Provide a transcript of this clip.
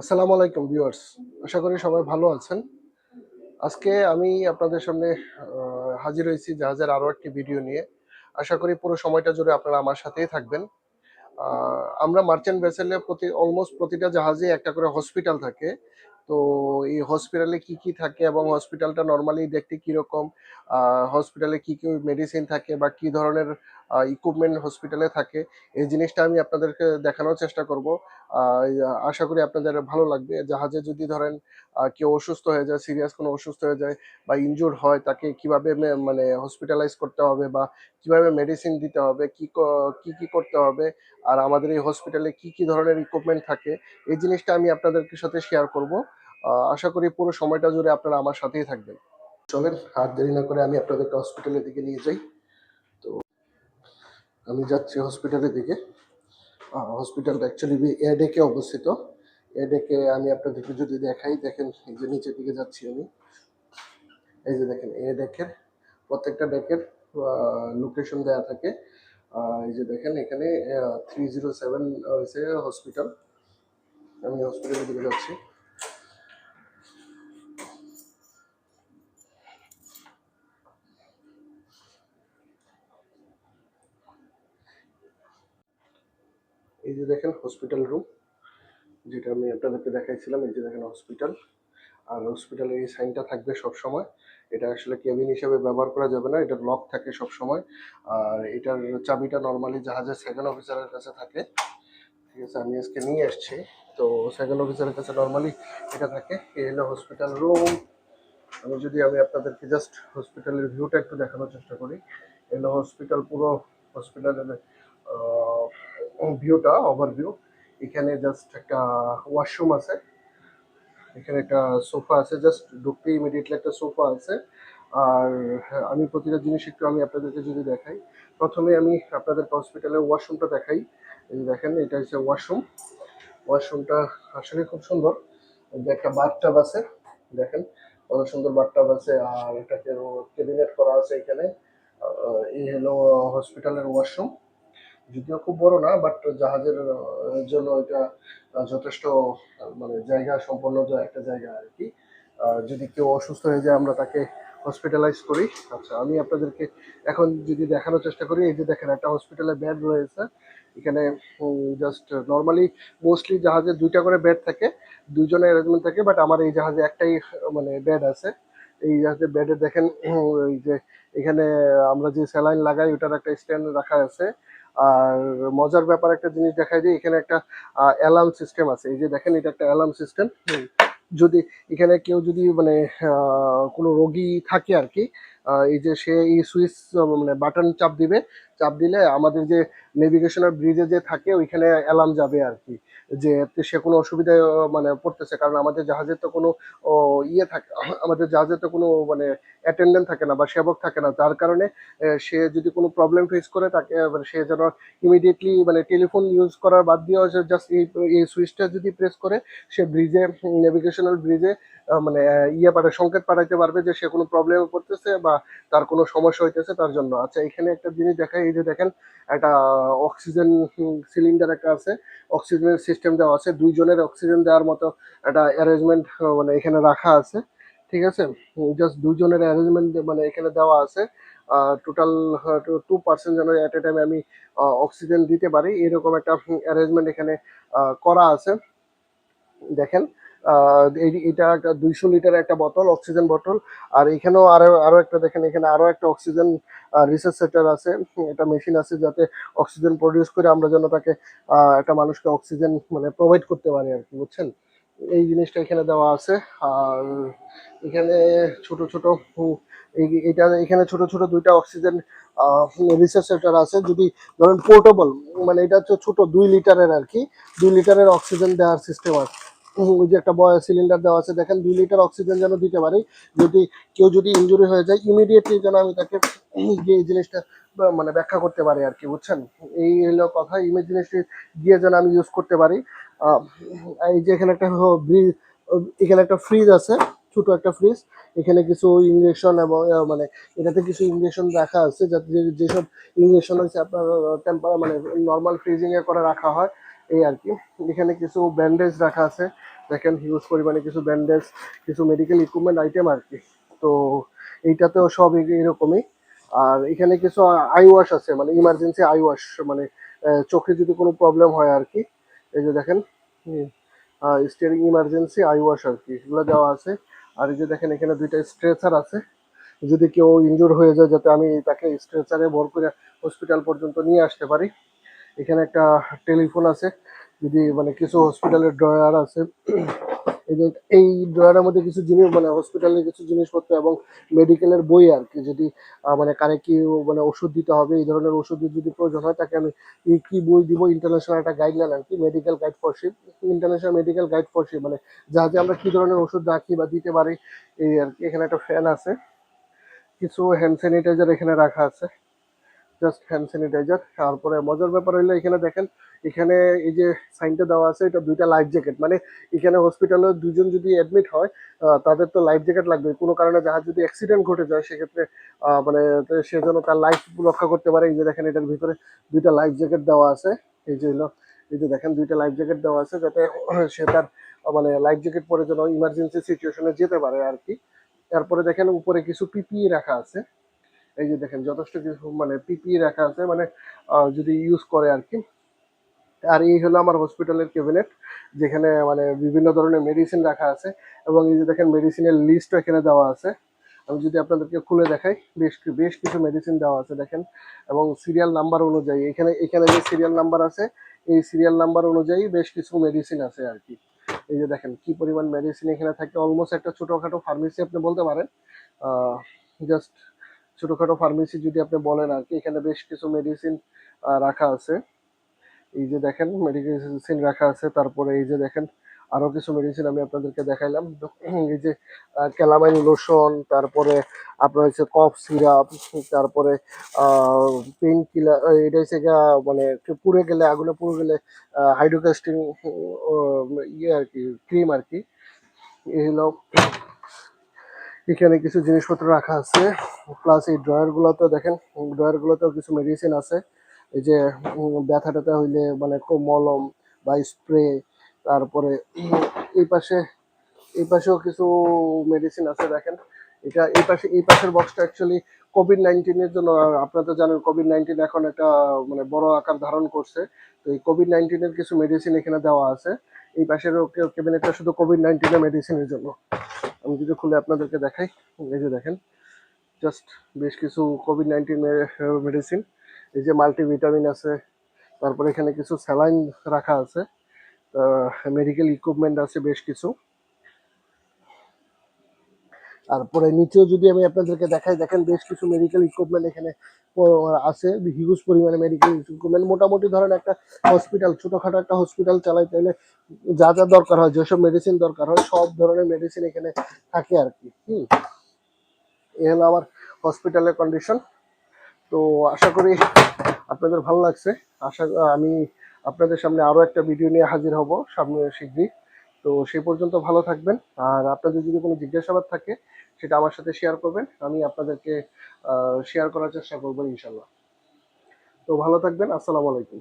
আসসালামু আলাইকুম ভিউয়ার্স। আশা করি সবাই ভালো আছেন। আজকে আমি আপনাদের সামনে হাজির হয়েছি জাহাজের আরও একটি ভিডিও নিয়ে। আশা করি পুরো সময়টা জুড়ে আপনারা আমার সাথেই থাকবেন। আমরা মার্চেন্ট ভেসেলে প্রতি, অলমোস্ট প্রতিটা জাহাজে একটা করে হসপিটাল থাকে। তো এই হসপিটালে কি কি থাকে এবং হসপিটালটা নর্মালি দেখতে কীরকম? হসপিটালে কি কি মেডিসিন থাকে বা কি ধরনের ইকুইপমেন্ট হসপিটালে থাকে। এই জিনিসটা আমি আপনাদেরকে দেখানোর চেষ্টা করব। আশা করি আপনাদের ভালো লাগবে। জাহাজে যদি ধরেন কেউ অসুস্থ হয়ে যায় সিরিয়াস কোনো অসুস্থ হয়ে যায় বা ইনজুর হয়, তাকে কীভাবে মানে হসপিটালাইজ করতে হবে বা কীভাবে মেডিসিন দিতে হবে, কি কি কি করতে হবে, আর আমাদের এই হসপিটালে কি কি ধরনের ইকুইপমেন্ট থাকে, এই জিনিসটা আমি আপনাদেরকে সাথে শেয়ার করব। আশা করি পুরো সময়টা জুড়ে আপনারা আমার সাথেই থাকবেন। চলেন আর দেরি না করে আমি আপনাদেরকে হসপিটালের দিকে নিয়ে যাই। আমি যাচ্ছি হসপিটালের দিকে। হসপিটালটা অ্যাকচুয়ালি এডেকে অবস্থিত। এডেকে আমি আপনাদেরকে যদি দেখাই, দেখেন এই যে নিচের দিকে যাচ্ছি আমি। এই যে দেখেন এ ডেকের প্রত্যেকটা ডেকের লোকেশন দেওয়া থাকে। এই যে দেখেন, এখানে থ্রি জিরো সেভেন হয়েছে হসপিটাল আমি হসপিটালের দিকে যাচ্ছি। এই যে দেখেন হসপিটাল রুম যেটা আমি আপনাদেরকে দেখাইছিলাম, এই যে দেখেন হসপিটাল আর হসপিটালে এই সাইনটা থাকবে সব সময় এটা আসলে কেবিন হিসেবে ব্যবহার করা যাবে না, এটা লক থাকে সব সময় আর এটার চাবিটা নর্মালি জাহাজের সেকেন্ড অফিসারের কাছে থাকে। ঠিক আছে, আমি আজকে নিয়ে এসেছি তো সেকেন্ড অফিসারের কাছে নর্মালি এটা থাকে। এই হলো হসপিটাল রুম আমি যদি, আমি আপনাদেরকে জাস্ট হসপিটালের ভিউটা একটু দেখানোর চেষ্টা করি। এলো হসপিটাল পুরো হসপিটালের ভিউটা ওভারভিউ এখানে জাস্ট একটা ওয়াশরুম আছে। এখানে একটা সোফা আছে জাস্ট ঢুকতে ইমিডিয়েটলি একটা সোফা আছে। আর আমি প্রতিটা জিনিস একটু আমি আপনাদেরকে যদি দেখাই, প্রথমে আমি আপনাদের হসপিটালের ওয়াশরুমটা দেখাই। দেখেন, এটা হচ্ছে ওয়াশরুম ওয়াশরুমটা আসলে খুব সুন্দর। একটা বাথটাব আছে, দেখেন, কত সুন্দর বাথটাব আছে। আর এটাকে ক্যাবিনেট করা আছে এখানে। এই হলো হসপিটালের ওয়াশরুম যদিও খুব বড় না বাট জাহাজের জন্য এটা যথেষ্ট মানে জায়গা সম্পন্ন একটা জায়গা আর কি। যদি কেউ অসুস্থ হয়ে যায়, আমরা তাকে হসপিটালাইজ করি। আচ্ছা আমি আপনাদেরকে এখন যদি দেখানোর চেষ্টা করি, এই যে দেখেন, একটা হসপিটালে বেড রয়েছে। এখানে জাস্ট নর্মালি মোস্টলি জাহাজে দুইটা করে বেড থাকে দুইজনের অ্যারেঞ্জমেন্ট থাকে বাট আমার এই জাহাজে একটাই মানে বেড আছে। এই জাহাজে বেডে দেখেন ওই যে এখানে আমরা যে স্যালাইন লাগাই, ওটার একটা স্ট্যান্ড রাখা আছে। আর মজার ব্যাপার একটা জিনিস দেখায় যে এখানে একটা অ্যালার্ম সিস্টেম আছে। এই যে দেখেন এটা একটা অ্যালার্ম সিস্টেম যদি এখানে কেউ যদি মানে কোনো রোগী থাকে আর কি এই যে সে এই সুইচ মানে বাটন চাপ দিবে চাপ দিলে আমাদের যে নেভিগেশনের ব্রিজে যে থাকে ওইখানে অ্যালার্ম যাবে আর কি। যে সে কোনো অসুবিধায় মানে পড়তেছে। কারণ আমাদের জাহাজের তো কোনো ইয়ে থাকে, আমাদের জাহাজের তো কোনো মানে অ্যাটেন্ডেন্ট থাকে না বা সেবক থাকে না। যার কারণে সে যদি কোনো প্রবলেম ফেস করে, তাকে মানে সে যেন ইমিডিয়েটলি মানে টেলিফোন ইউজ করার বাদ দিয়েও জাস্ট এই এই সুইচটা যদি প্রেস করে, সে ব্রিজে নেভিগেশনাল ব্রিজে মানে ইয়ে পাঠা সংকেত পাঠাইতে পারবে যে সে কোনো প্রবলেমে পড়তেছে বা তার কোনো সমস্যা হইতেছে তার জন্য। আচ্ছা এখানে একটা জিনিস দেখাই, এই যে দেখেন, একটা অক্সিজেন সিলিন্ডার একটা আছে। অক্সিজেনের সিস্টেম দেওয়া আছে, দুইজনের অক্সিজেন দেওয়ার মতো একটা অ্যারেঞ্জমেন্ট মানে এখানে রাখা আছে, ঠিক আছে? জাস্ট দুজনের অ্যারেঞ্জমেন্ট মানে এখানে দেওয়া আছে টোটাল টু পার্সেন্ট যেন অ্যাট এ টাইমে আমি অক্সিজেন দিতে পারি, এরকম একটা অ্যারেঞ্জমেন্ট এখানে করা আছে। দেখেন এটা একটা দুইশো লিটার একটা বোতল অক্সিজেন বোতল। আর এখানেও আরও আরও একটা দেখেন, এখানে আরও একটা অক্সিজেন রিসার্চ সেন্টার আছে। একটা মেশিন আছে যাতে অক্সিজেন প্রডিউস করে আমরা যেন তাকে একটা মানুষকে অক্সিজেন মানে প্রোভাইড করতে পারি আর কি, বুঝছেন? এই জিনিসটা এখানে দেওয়া আছে। আর এখানে ছোট ছোট এটা এখানে ছোট ছোট দুইটা অক্সিজেন রিসার্চ সেন্টার আছে। যদি ধরেন পোর্টেবল মানে এটা হচ্ছে ছোট দুই লিটারের আর কি। দুই লিটারের অক্সিজেন দেওয়ার সিস্টেম আছে। ওই যে একটা সিলিন্ডার দেওয়া আছে, দেখেন দুই লিটার অক্সিজেন যেন দিতে পারি। যদি কেউ যদি ইনজুরি হয়ে যায় ইমিডিয়েটলি যেন আমি তাকে গিয়ে এই জিনিসটা মানে ব্যাখ্যা করতে পারি আর কি, বুঝছেন? এই হলো কথা ইমেজ জিনিসটি গিয়ে যেন আমি ইউজ করতে পারি। এই যে এখানে একটা ব্রিজ এখানে একটা ফ্রিজ আছে, ছোট একটা ফ্রিজ এখানে কিছু ইঞ্জেকশন এবং মানে এটাতে কিছু ইঞ্জেকশন রাখা আছে, যাতে যেসব ইঞ্জেকশন হচ্ছে আপনার টেম্পার মানে নর্মাল ফ্রিজিং এ করে রাখা হয়। এই আর কি। এখানে কিছু ব্যান্ডেজ রাখা আছে। দেখেন হিউজ পরিমাণে কিছু ব্যান্ডেজ কিছু মেডিকেল ইকুইপমেন্ট আইটেম আর কি। তো এইটাতেও সব এরকমই। আর এখানে কিছু আই ওয়াশ আছে মানে ইমার্জেন্সি আই ওয়াশ মানে চোখে যদি কোনো প্রবলেম হয় আর কি। এই যে দেখেন স্টিয়ারিং ইমার্জেন্সি আই ওয়াশ আর কি। এগুলো দেওয়া আছে। আর এই যে দেখেন, এখানে দুইটা স্ট্রেচার আছে। যদি কেউ ইনজুর হয়ে যায়, যাতে আমি তাকে স্ট্রেচারে ভর করে হসপিটাল পর্যন্ত নিয়ে আসতে পারি। এখানে একটা টেলিফোন আছে, যদি মানে কিছু হসপিটালের ড্রয়ার আছে। এই ড্রয়ারের মধ্যে কিছু জিনিস মানে হসপিটালের কিছু জিনিসপত্র এবং মেডিকেলের বই আর কি, যদি মানে কারে কি মানে ওষুধ দিতে হবে, এই ধরনের ওষুধের যদি প্রয়োজন হয়, তাকে আমি কি বই দিব ইন্টারন্যাশনাল একটা গাইডলাইন আর কি medical guide for international medical guide for ship মানে যাতে আমরা কি ধরনের ওষুধ রাখি বা দিতে পারি, এই আর কি, এখানে একটা ফ্যান আছে। কিছু হ্যান্ড স্যানিটাইজার এখানে রাখা আছে। জাস্ট হ্যান্ড স্যানিটাইজার তারপরে মজার ব্যাপার হইল এখানে দেখেন, এখানে এই যে সাইনটা দেওয়া আছে, এটা দুইটা লাইফ জ্যাকেট মানে এখানে হসপিটালে দুজন যদি অ্যাডমিট হয় তাদের তো লাইফ জ্যাকেট লাগবে কোনো কারণে যাহার যদি অ্যাক্সিডেন্ট ঘটে যায়, সেক্ষেত্রে মানে সে যেন তার লাইফ রক্ষা করতে পারে। এই যে দেখেন, এটার ভিতরে দুইটা লাইফ জ্যাকেট দেওয়া আছে। এই যে হলো, এই যে দেখেন, দুইটা লাইফ জ্যাকেট দেওয়া আছে যাতে সে তার মানে লাইফ জ্যাকেট পরে যেন ইমার্জেন্সি সিচুয়েশনে যেতে পারে আর কি। তারপরে দেখেন, উপরে কিছু পিপিই রাখা আছে। এই যে দেখেন, যথেষ্ট কিছু মানে পিপি রাখা আছে মানে যদি ইউজ করে আর কি আর এই হলো আমার হসপিটালের ক্যাবিনেট যেখানে মানে বিভিন্ন ধরনের মেডিসিন রাখা আছে। এবং এই যে দেখেন মেডিসিনের লিস্টও এখানে দেওয়া আছে। আমি যদি আপনাদেরকে খুলে দেখাই, বেশ বেশ কিছু মেডিসিন দেওয়া আছে, দেখেন। এবং সিরিয়াল নাম্বার অনুযায়ী, এখানে এখানে যে সিরিয়াল নাম্বার আছে, এই সিরিয়াল নাম্বার অনুযায়ী বেশ কিছু মেডিসিন আছে আর কি এই যে দেখেন, কি পরিমাণ মেডিসিন এখানে থাকে। অলমোস্ট একটা ছোটোখাটো ফার্মেসি আপনি বলতে পারেন। জাস্ট ছোটখাটো ফার্মেসি যদি আপনি বলেন আর কি, এখানে বেশ কিছু মেডিসিন রাখা আছে। এই যে দেখেন মেডিসিন রাখা আছে, তারপরে এই যে দেখেন, আরও কিছু মেডিসিন আমি আপনাদেরকে দেখাইলাম। এই যে ক্যালামাইন লোশন তারপরে আপনার হচ্ছে কফ সিরাপ তারপরে পেন কিলার এটা হচ্ছে মানে পুড়ে গেলে, আগুনে পুড়ে গেলে হাইড্রোকাস্টিং ইয়ে আর কি ক্রিম আর কি। এই এখানে কিছু জিনিসপত্র রাখা আছে প্লাস এই ড্রয়ার গুলোতে দেখেন ড্রয়ার গুলোতেও কিছু মেডিসিন আছে। এই যে ব্যথা ট্যাথা হইলে মানে মলম বা স্প্রে তারপরে এই পাশে, এই পাশেও কিছু মেডিসিন আছে দেখেন। এটা এই পাশে, এই পাশের বক্সটা অ্যাকচুয়ালি কোভিড নাইন্টিনের জন্য আপনারা তো জানেন কোভিড নাইন্টিন এখন একটা মানে বড় আকার ধারণ করছে। তো এই কোভিড নাইন্টিনের কিছু মেডিসিন এখানে দেওয়া আছে। এই পাশের ক্যাবিনেটটা শুধু কোভিড নাইন্টিনের মেডিসিনের জন্য। আমি যদি খুলে আপনাদেরকে দেখাই, এই যে দেখেন জাস্ট বেশ কিছু কোভিড নাইন্টিন মেডিসিন এই যে মাল্টিভিটামিন আছে, তারপরে এখানে কিছু স্যালাইন রাখা আছে মেডিকেল ইকুইপমেন্ট আছে বেশ কিছু। তারপরে নিচেও যদি আমি আপনাদেরকে দেখাই, দেখেন বেশ কিছু মেডিকেল ইকুইপমেন্ট এখানে আছে হিউজ পরিমাণে মেডিকেল ইকুইপমেন্ট মোটামুটি ধরেন একটা হসপিটাল ছোটোখাটো একটা হসপিটাল চালাই তাহলে যা যা দরকার হয়, যেসব মেডিসিন দরকার হয়, সব ধরনের মেডিসিন এখানে থাকে আর কি, হুম। এ হলো আমার হসপিটালের কন্ডিশন তো আশা করি আপনাদের ভালো লাগছে। আশা আমি আপনাদের সামনে আরও একটা ভিডিও নিয়ে হাজির হব, সামনে শীঘ্রই। তো সেই পর্যন্ত ভালো থাকবেন। আর আপনাদের যদি কোনো জিজ্ঞাসাবাদ থাকে সেটা আমার সাথে শেয়ার করবেন। আমি আপনাদেরকে শেয়ার করার চেষ্টা করব ইনশাল্লাহ তো ভালো থাকবেন, আসসালামু আলাইকুম।